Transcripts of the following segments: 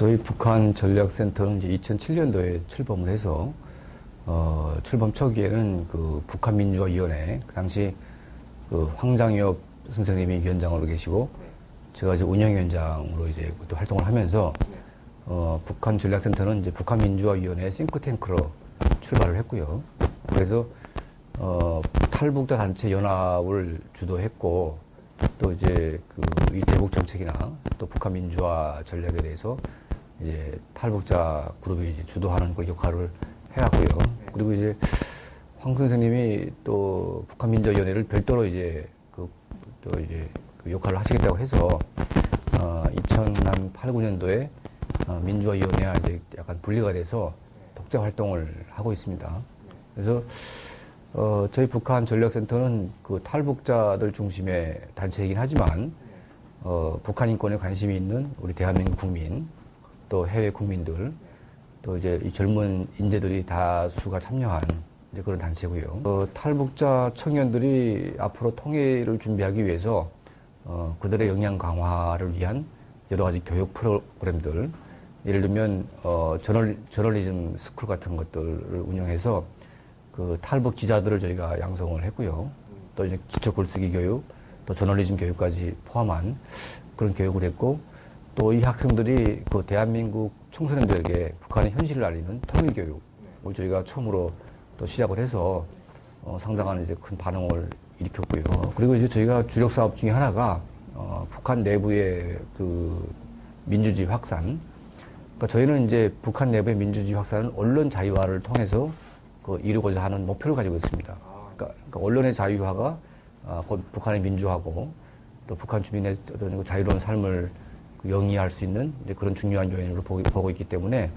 저희 북한 전략센터는 이제 2007년도에 출범을 해서 어, 출범 초기에는 그 북한 민주화위원회 그 당시 그 황장엽 선생님이 위원장으로 계시고 제가 이제 운영위원장으로 이제 또 활동을 하면서 어, 북한 전략센터는 이제 북한 민주화위원회 싱크탱크로 출발을 했고요. 그래서 어, 탈북자 단체 연합을 주도했고 또 이제 그 이 대북 정책이나 또 북한 민주화 전략에 대해서 이제 탈북자 그룹이 이제 주도하는 그 역할을 해왔고요. 그리고 이제 황 선생님이 또 북한 민주화위원회를 별도로 이제 그 또 이제 그 역할을 하시겠다고 해서 어, 2008, 9년도에 어, 민주화위원회와 이제 약간 분리가 돼서 독자 활동을 하고 있습니다. 그래서 어, 저희 북한 전략센터는 그 탈북자들 중심의 단체이긴 하지만 어, 북한 인권에 관심이 있는 우리 대한민국 국민 또 해외 국민들 또 이제 이 젊은 인재들이 다수가 참여한 이제 그런 단체고요. 어, 탈북자 청년들이 앞으로 통일을 준비하기 위해서 어, 그들의 역량 강화를 위한 여러 가지 교육 프로그램들 예를 들면 어, 저널, 저널리즘 스쿨 같은 것들을 운영해서 그 탈북 기자들을 저희가 양성을 했고요. 또 이제 기초 글쓰기 교육, 또 저널리즘 교육까지 포함한 그런 교육을 했고 또 이 학생들이 그 대한민국 청소년들에게 북한의 현실을 알리는 통일 교육을 저희가 처음으로 또 시작을 해서 어, 상당한 이제 큰 반응을 일으켰고요. 어, 그리고 이제 저희가 주력 사업 중에 하나가 어, 북한 내부의 그 민주주의 확산. 그러니까 저희는 이제 북한 내부의 민주주의 확산은 언론 자유화를 통해서 그 이루고자 하는 목표를 가지고 있습니다. 그러니까, 그러니까 언론의 자유화가 아, 곧 북한의 민주화고 또 북한 주민의 어떤 그 자유로운 삶을 그 영위할 수 있는 그런 중요한 요인으로 보고, 있기 때문에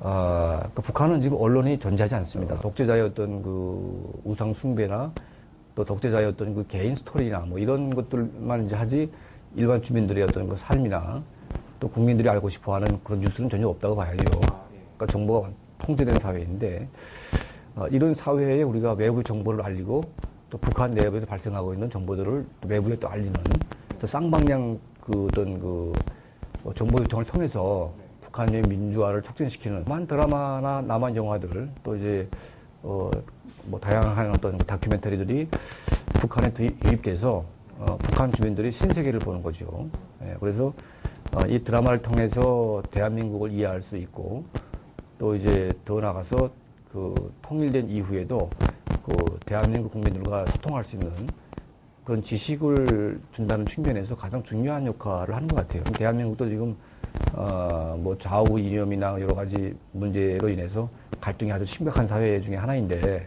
아, 그러니까 북한은 지금 언론이 존재하지 않습니다. 독재자의 어떤 그 우상 숭배나 또 독재자의 어떤 그 개인 스토리나 뭐 이런 것들만 이제 하지 일반 주민들의 어떤 그 삶이나 또 국민들이 알고 싶어 하는 그런 뉴스는 전혀 없다고 봐야죠. 그러니까 정보가 통제된 사회인데 어, 이런 사회에 우리가 외부 정보를 알리고 또 북한 내부에서 발생하고 있는 정보들을 또 외부에 또 알리는 또 쌍방향 그 어떤 그 어, 정보 유통을 통해서 북한의 민주화를 촉진시키는 많은 드라마나 남한 영화들 또 이제 어 뭐 다양한 어떤 다큐멘터리들이 북한에 드- 유입돼서 어, 북한 주민들이 신세계를 보는 거죠. 예, 그래서 어, 이 드라마를 통해서 대한민국을 이해할 수 있고 또 이제 더 나가서 그 통일된 이후에도 그 대한민국 국민들과 소통할 수 있는 그런 지식을 준다는 측면에서 가장 중요한 역할을 하는 것 같아요. 대한민국도 지금 어 뭐 좌우 이념이나 여러 가지 문제로 인해서 갈등이 아주 심각한 사회 중에 하나인데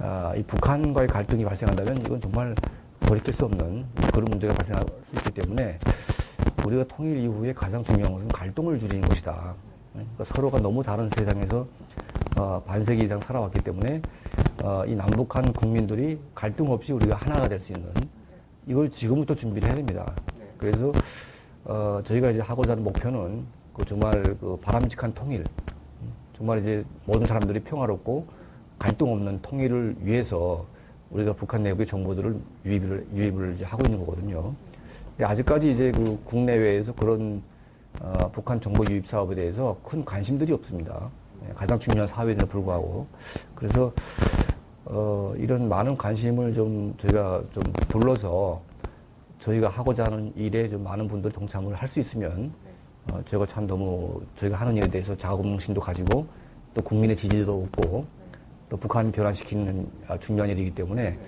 아, 이 북한과의 갈등이 발생한다면 이건 정말 돌이킬 수 없는 그런 문제가 발생할 수 있기 때문에 우리가 통일 이후에 가장 중요한 것은 갈등을 줄이는 것이다. 그러니까 서로가 너무 다른 세상에서 어, 반세기 이상 살아왔기 때문에 어, 이 남북한 국민들이 갈등 없이 우리가 하나가 될 수 있는 이걸 지금부터 준비를 해야 됩니다. 그래서 어, 저희가 이제 하고자 하는 목표는 그 정말 그 바람직한 통일, 음, 정말 이제 모든 사람들이 평화롭고 갈등 없는 통일을 위해서 우리가 북한 내부의 정보들을 유입을 유입을 이제 하고 있는 거거든요. 근데 아직까지 이제 그 국내외에서 그런 어, 북한 정보 유입 사업에 대해서 큰 관심들이 없습니다. 예, 가장 중요한 사회에도 불구하고 그래서 어, 이런 많은 관심을 좀 저희가 좀 불러서 저희가 하고자 하는 일에 좀 많은 분들이 동참을 할 수 있으면 어, 저희가 참 너무 저희가 하는 일에 대해서 자긍심도 가지고 또 국민의 지지도 얻고 또 북한 변화시키는 아, 중요한 일이기 때문에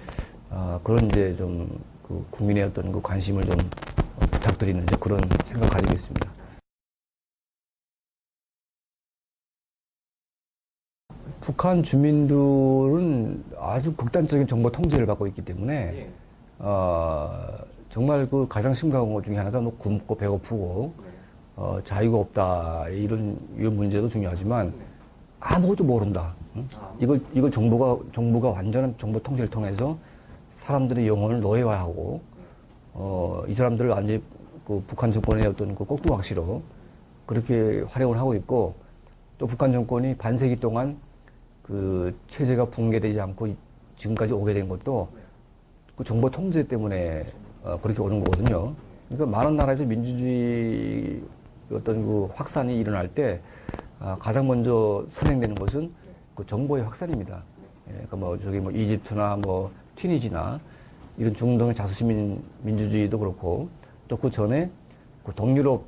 아, 그런 이제 좀 그 국민의 어떤 그 관심을 좀 어, 부탁드리는 그런 생각 가지고 있습니다. 북한 주민들은 아주 극단적인 정보 통제를 받고 있기 때문에 어, 정말 그 가장 심각한 것 중에 하나가 뭐 굶고 배고프고 어, 자유가 없다 이런 이런 문제도 중요하지만 아무것도 모른다. 응? 이걸 이걸 정부가 정부가 완전한 정보 통제를 통해서 사람들의 영혼을 노예화하고 어, 이 사람들을 완전 그 북한 정권의 어떤 그 꼭두각시로 그렇게 활용을 하고 있고 또 북한 정권이 반세기 동안 그 체제가 붕괴되지 않고 이- 지금까지 오게 된 것도 그 정보 통제 때문에 어, 그렇게 오는 거거든요. 그러니까 많은 나라에서 민주주의의 어떤 그 확산이 일어날 때 아, 가장 먼저 선행되는 것은 그 정보의 확산입니다. 예, 그러니까 뭐 저기 뭐 이집트나 뭐 튀니지나 이런 중동의 자수시민 민주주의도 그렇고 또 그 전에 그 동유럽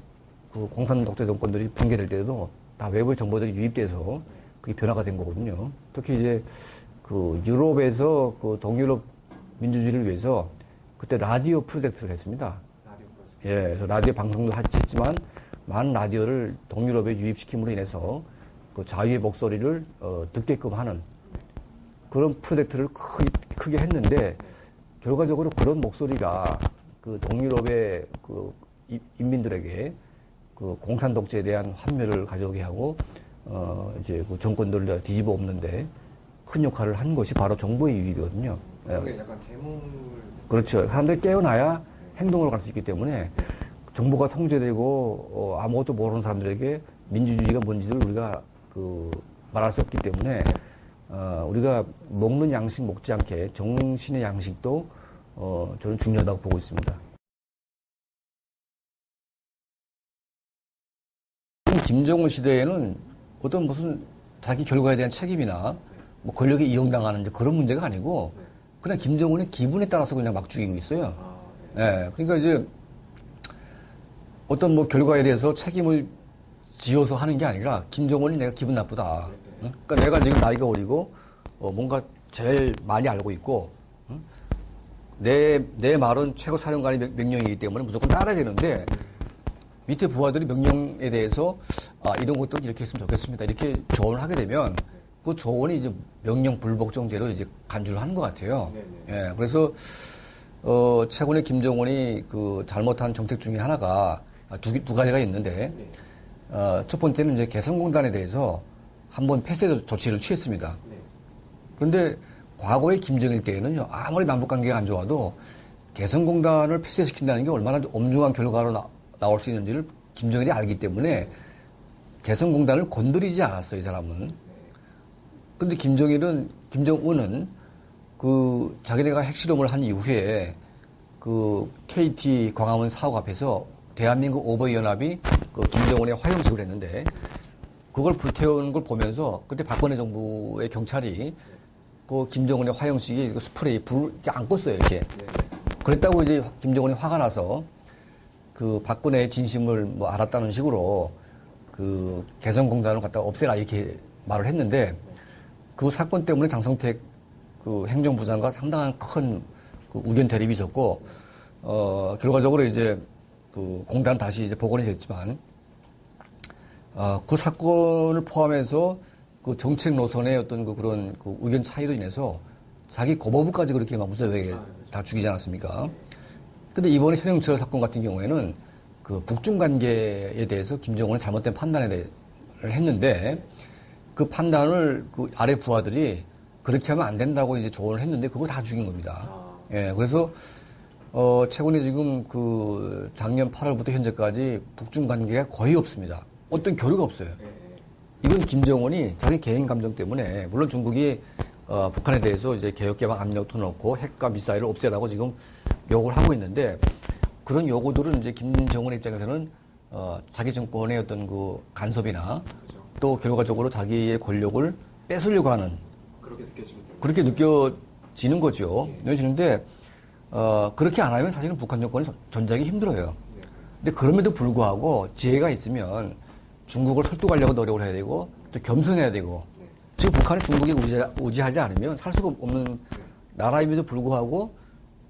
그 공산 독재 정권들이 붕괴될 때도 다 외부의 정보들이 유입돼서 그게 변화가 된 거거든요. 특히 이제 그 유럽에서 그 동유럽 민주주의를 위해서 그때 라디오 프로젝트를 했습니다. 라디오 프로젝트. 예, 그래서 라디오 방송도 하- 했지만 많은 라디오를 동유럽에 유입시킴으로 인해서 그 자유의 목소리를 어, 듣게끔 하는 그런 프로젝트를 크게, 크게 했는데 결과적으로 그런 목소리가 그 동유럽의 그 이- 인민들에게 그 공산 독재에 대한 환멸을 가져오게 하고 어 이제 그 정권들을 뒤집어 엎는데 큰 역할을 한 것이 바로 정보의 유입이거든요. 예. 그게 약간 계몽을 그렇죠. 사람들이 깨어나야 행동으로 갈수 있기 때문에 정보가 통제되고 어, 아무것도 모르는 사람들에게 민주주의가 뭔지를 우리가 그 말할 수 없기 때문에 어, 우리가 먹는 양식 먹지 않게 정신의 양식도 어, 저는 중요하다고 보고 있습니다. 김정은 시대에는 어떤 무슨 자기 결과에 대한 책임이나 뭐 권력에 이용당하는 그런 문제가 아니고 그냥 김정은의 기분에 따라서 그냥 막 죽이고 있어요. 아, 네. 예, 그러니까 이제 어떤 뭐 결과에 대해서 책임을 지어서 하는 게 아니라 김정은이 내가 기분 나쁘다. 응? 그러니까 내가 지금 나이가 어리고 어, 뭔가 제일 많이 알고 있고 응? 내, 내 말은 최고 사령관의 명- 명령이기 때문에 무조건 따라야 되는데 밑에 부하들이 명령에 대해서 아, 이런 것들은 이렇게 했으면 좋겠습니다. 이렇게 조언을 하게 되면 그 조언이 이제 명령 불복종대로 이제 간주를 하는 것 같아요. 네네. 예, 그래서 어, 최근에 김정은이 그 잘못한 정책 중에 하나가 아, 두, 개- 두 가지가 있는데 네. 어, 첫 번째는 이제 개성공단에 대해서 한번 폐쇄 조치를 취했습니다. 네. 그런데 과거의 김정일 때에는요, 아무리 남북 관계가 안 좋아도 개성공단을 폐쇄시킨다는 게 얼마나 엄중한 결과로 나, 나올 수 있는지를 김정일이 알기 때문에 개성공단을 건드리지 않았어요, 이 사람은. 근데 김정일은, 김정은은 그 자기네가 핵실험을 한 이후에 그 KT 광화문 사옥 앞에서 대한민국 오버연합이 그 김정은의 화형식을 했는데 그걸 불태우는 걸 보면서 그때 박근혜 정부의 경찰이 그 김정은의 화형식이 그 스프레이 불 안 껐어요 이렇게 네. 그랬다고 이제 김정은이 화가 나서 그 박근혜의 진심을 뭐 알았다는 식으로 그 개성공단을 갖다 없애라 이렇게 말을 했는데 그 사건 때문에 장성택 그 행정부장과 상당한 큰 그 의견 대립이 있었고 어 결과적으로 이제 그 공단 다시 이제 복원이 됐지만 어, 그 사건을 포함해서 그 정책 노선의 어떤 그 그런 그 의견 차이로 인해서 자기 고모부까지 그렇게 막 무자백에 다 죽이지 않았습니까? 근데 이번에 현영철 사건 같은 경우에는 그 북중 관계에 대해서 김정은이 잘못된 판단에 대해서 했는데 그 판단을 그 아래 부하들이 그렇게 하면 안 된다고 이제 조언을 했는데 그거 다 죽인 겁니다. 아, 예, 그래서 어, 최근에 지금 그 작년 8월부터 현재까지 북중 관계가 거의 없습니다. 어떤 교류가 없어요. 네. 네. 이건 김정은이 자기 개인 감정 때문에 물론 중국이 어, 북한에 대해서 이제 개혁 개방 압력도 넣고 핵과 미사일을 없애라고 지금 요구를 하고 있는데 그런 요구들은 이제 김정은 입장에서는 어, 자기 정권의 어떤 그 간섭이나 그죠. 또 결과적으로 자기의 권력을 뺏으려고 하는 그렇게 느껴지기 때문에. 그렇게 느껴지는 거죠. 느껴지는데 어, 그렇게 안 하면 사실은 북한 정권이 존재하기 힘들어요. 네. 근데 그럼에도 불구하고 지혜가 있으면 중국을 설득하려고 노력을 해야 되고 또 겸손해야 되고 네. 지금 북한이 중국에 우지, 하지 않으면 살 수가 없는 나라임에도 불구하고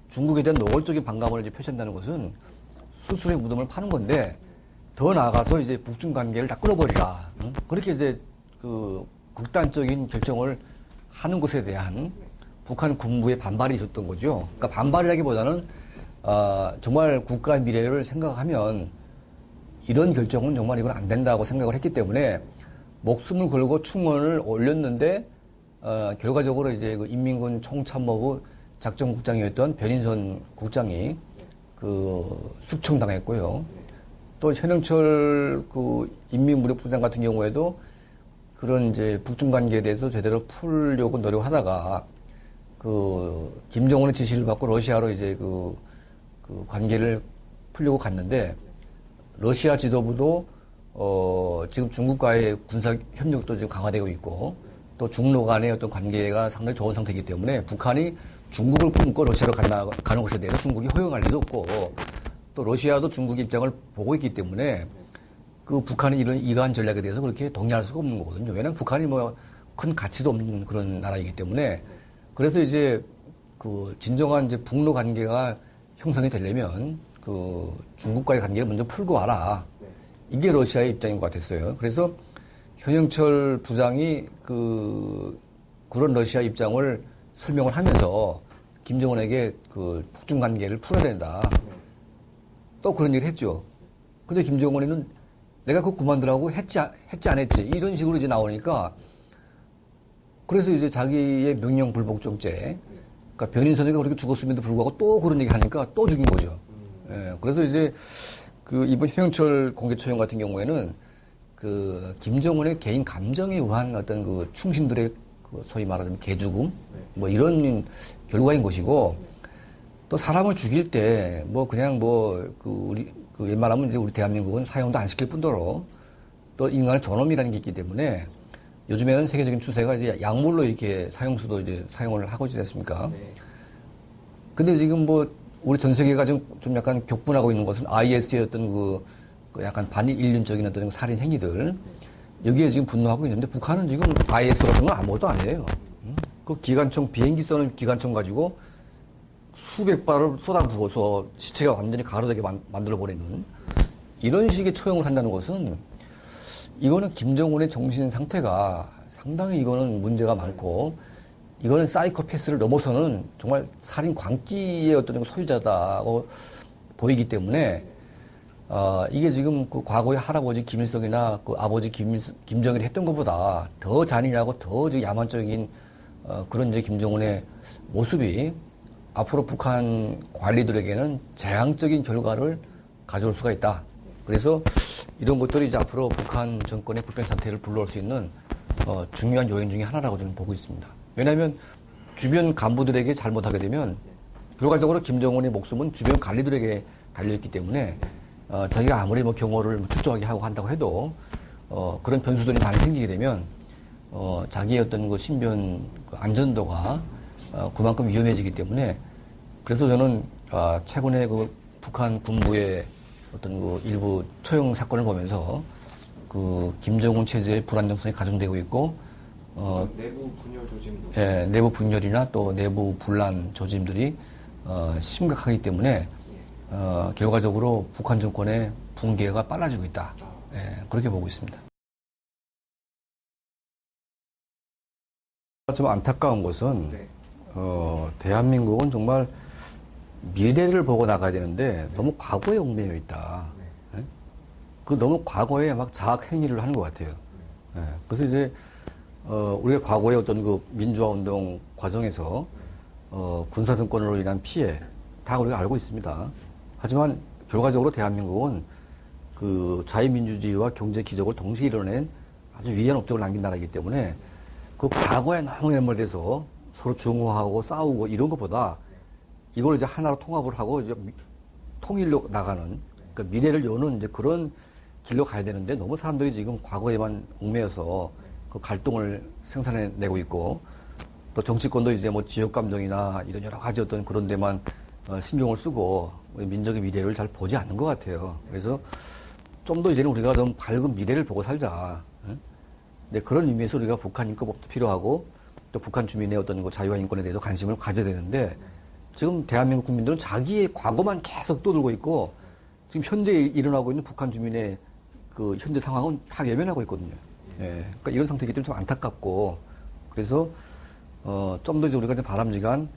중국에 대한 노골적인 반감을 이제 표시한다는 것은 수술의 무덤을 파는 건데 더 나아가서 이제 북중 관계를 다 끊어버리라. 응? 그렇게 이제 그 극단적인 결정을 하는 것에 대한 북한 군부의 반발이 있었던 거죠. 그러니까 반발이라기보다는 아, 정말 국가의 미래를 생각하면 이런 결정은 정말 이건 안 된다고 생각을 했기 때문에 목숨을 걸고 충원을 올렸는데 어, 결과적으로 이제 그 인민군 총참모부 작전국장이었던 변인선 국장이 그 숙청당했고요. 또 현영철 그 인민무력부장 같은 경우에도 그런 이제 북중 관계에 대해서 제대로 풀려고 노력하다가 그 김정은의 지시를 받고 러시아로 이제 그, 그 관계를 풀려고 갔는데 러시아 지도부도 어, 지금 중국과의 군사 협력도 지금 강화되고 있고 또 중로 간의 어떤 관계가 상당히 좋은 상태이기 때문에 북한이 중국을 품고 러시아로 가나, 가는 것에 대해서 중국이 허용할 리도 없고 또 러시아도 중국 입장을 보고 있기 때문에 그 북한의 이런 이관 전략에 대해서 그렇게 동의할 수가 없는 거거든요. 왜냐하면 북한이 뭐 큰 가치도 없는 그런 나라이기 때문에 그래서 이제 그 진정한 이제 북로 관계가 형성이 되려면 그 중국과의 관계를 먼저 풀고 와라. 이게 러시아의 입장인 것 같았어요. 그래서 현영철 부장이 그 그런 러시아 입장을 설명을 하면서 김정은에게 그 북중 관계를 풀어야 된다. 또 그런 얘기를 했죠. 근데 김정은이는 내가 그거 그만두라고 했지, 했지 안 했지. 이런 식으로 이제 나오니까 그래서 이제 자기의 명령 불복종죄. 그러니까 변인 선생가 그렇게 죽었음에도 불구하고 또 그런 얘기 하니까 또 죽인 거죠. 예, 그래서 이제 그 이번 현영철 공개 처형 같은 경우에는 그 김정은의 개인 감정에 의한 어떤 그 충신들의 그 소위 말하자면 개죽음 뭐 이런 결과인 것이고 또 사람을 죽일 때 뭐 그냥 뭐 그 우리 그 웬만하면 이제 우리 대한민국은 사용도 안 시킬 뿐더러 또 인간의 존엄이라는 게 있기 때문에 요즘에는 세계적인 추세가 이제 약물로 이렇게 사용수도 이제 사용을 하고 있지 않습니까? 네. 근데 지금 뭐 우리 전 세계가 지금 좀 약간 격분하고 있는 것은 IS의 어떤 그, 그 약간 반인륜적인 어떤 살인 행위들 여기에 지금 분노하고 있는데 북한은 지금 IS 같은 건 아무것도 아니에요. 음? 그 기관총 비행기 쏘는 기관총 가지고 수백 발을 쏟아부어서 시체가 완전히 가로되게 만, 만들어 버리는 이런 식의 처형을 한다는 것은 이거는 김정은의 정신 상태가 상당히 이거는 문제가 많고 이거는 사이코패스를 넘어서는 정말 살인 광기의 어떤 소유자다고 보이기 때문에 어, 이게 지금 그 과거의 할아버지 김일성이나 그 아버지 김일, 김정일이 했던 것보다 더 잔인하고 더 야만적인 어, 그런 이제 김정은의 모습이 앞으로 북한 관리들에게는 재앙적인 결과를 가져올 수가 있다. 그래서 이런 것들이 이제 앞으로 북한 정권의 국변 상태를 불러올 수 있는 어, 중요한 요인 중에 하나라고 저는 보고 있습니다. 왜냐하면 주변 간부들에게 잘못하게 되면 결과적으로 김정은의 목숨은 주변 관리들에게 달려있기 때문에 어, 자기가 아무리 뭐 경호를 뭐 철저하게 하고 한다고 해도 어, 그런 변수들이 많이 생기게 되면 어, 자기의 어떤 그 신변 그 안전도가 어, 그만큼 위험해지기 때문에 그래서 저는 아, 최근에 그 북한 군부의 어떤 그 일부 처형 사건을 보면서 그 김정은 체제의 불안정성이 가중되고 있고 어, 내부 분열 조짐도. 예, 내부 분열이나 또 내부 분란 조짐들이 어, 심각하기 때문에 어, 결과적으로 북한 정권의 붕괴가 빨라지고 있다. 예, 그렇게 보고 있습니다. 좀 안타까운 것은 네. 어, 대한민국은 정말 미래를 보고 나가야 되는데 너무 과거에 얽매여 있다. 예? 그 너무 과거에 막 자학 행위를 하는 것 같아요. 예, 그래서 이제 어, 우리가 과거의 어떤 그 민주화 운동 과정에서 어, 군사 정권으로 인한 피해 다 우리가 알고 있습니다. 하지만 결과적으로 대한민국은 그 자유민주주의와 경제 기적을 동시에 이뤄낸 아주 위대한 업적을 남긴 나라이기 때문에 그 과거에 너무 매몰돼서 서로 중화하고 싸우고 이런 것보다 이걸 이제 하나로 통합을 하고 이제 미- 통일로 나가는 그러니까 미래를 여는 이제 그런 길로 가야 되는데 너무 사람들이 지금 과거에만 얽매여서 그 갈등을 생산해내고 있고 또 정치권도 이제 뭐 지역 감정이나 이런 여러 가지 어떤 그런 데만 어, 신경을 쓰고 민족의 미래를 잘 보지 않는 것 같아요. 그래서 좀 더 이제는 우리가 좀 밝은 미래를 보고 살자. 응? 근데 그런 의미에서 우리가 북한 인권법도 필요하고 또 북한 주민의 어떤 그 자유와 인권에 대해서 관심을 가져야 되는데 지금 대한민국 국민들은 자기의 과거만 계속 떠들고 있고 지금 현재 일어나고 있는 북한 주민의 그 현재 상황은 다 외면하고 있거든요. 예. 그러니까 이런 상태이기 때문에 좀 안타깝고 그래서 어, 좀더 우리가 좀 바람직한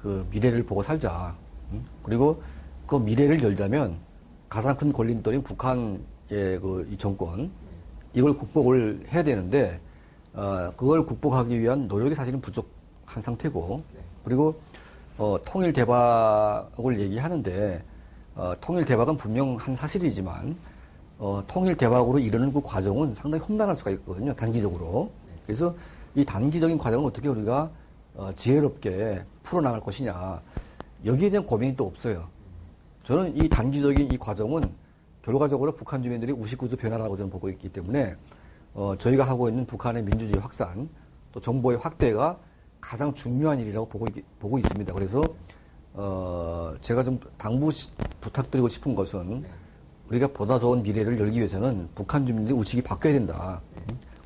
그 미래를 보고 살자. 응? 그리고 그 미래를 열자면 가장 큰 걸림돌인 북한의 그 이 정권. 이걸 극복을 해야 되는데 어, 그걸 극복하기 위한 노력이 사실은 부족한 상태고. 그리고 어, 통일 대박을 얘기하는데 어, 통일 대박은 분명 한 사실이지만 어, 통일 대박으로 이르는 그 과정은 상당히 험난할 수가 있거든요 단기적으로. 그래서 이 단기적인 과정을 어떻게 우리가 어, 지혜롭게 풀어나갈 것이냐. 여기에 대한 고민이 또 없어요 저는 이 단기적인 이 과정은 결과적으로 북한 주민들이 우식구조 변화라고 저는 보고 있기 때문에 어, 저희가 하고 있는 북한의 민주주의 확산 또 정보의 확대가 가장 중요한 일이라고 보고, 있, 보고 있습니다. 그래서 어, 제가 좀 당부 시- 부탁드리고 싶은 것은 우리가 보다 좋은 미래를 열기 위해서는 북한 주민들이 우식이 바뀌어야 된다.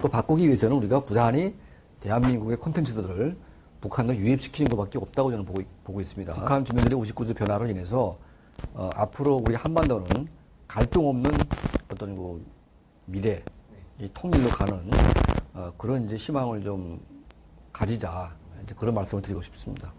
또 바꾸기 위해서는 우리가 부단히 대한민국의 콘텐츠들을 북한으로 유입시키는 것밖에 없다고 저는 보고, 있- 보고 있습니다. 북한 주민들의 우식구조 변화로 인해서 어, 앞으로 우리 한반도는 갈등 없는 어떤 그 미래, 이 통일로 가는 어, 그런 이제 희망을 좀 가지자 이제 그런 말씀을 드리고 싶습니다.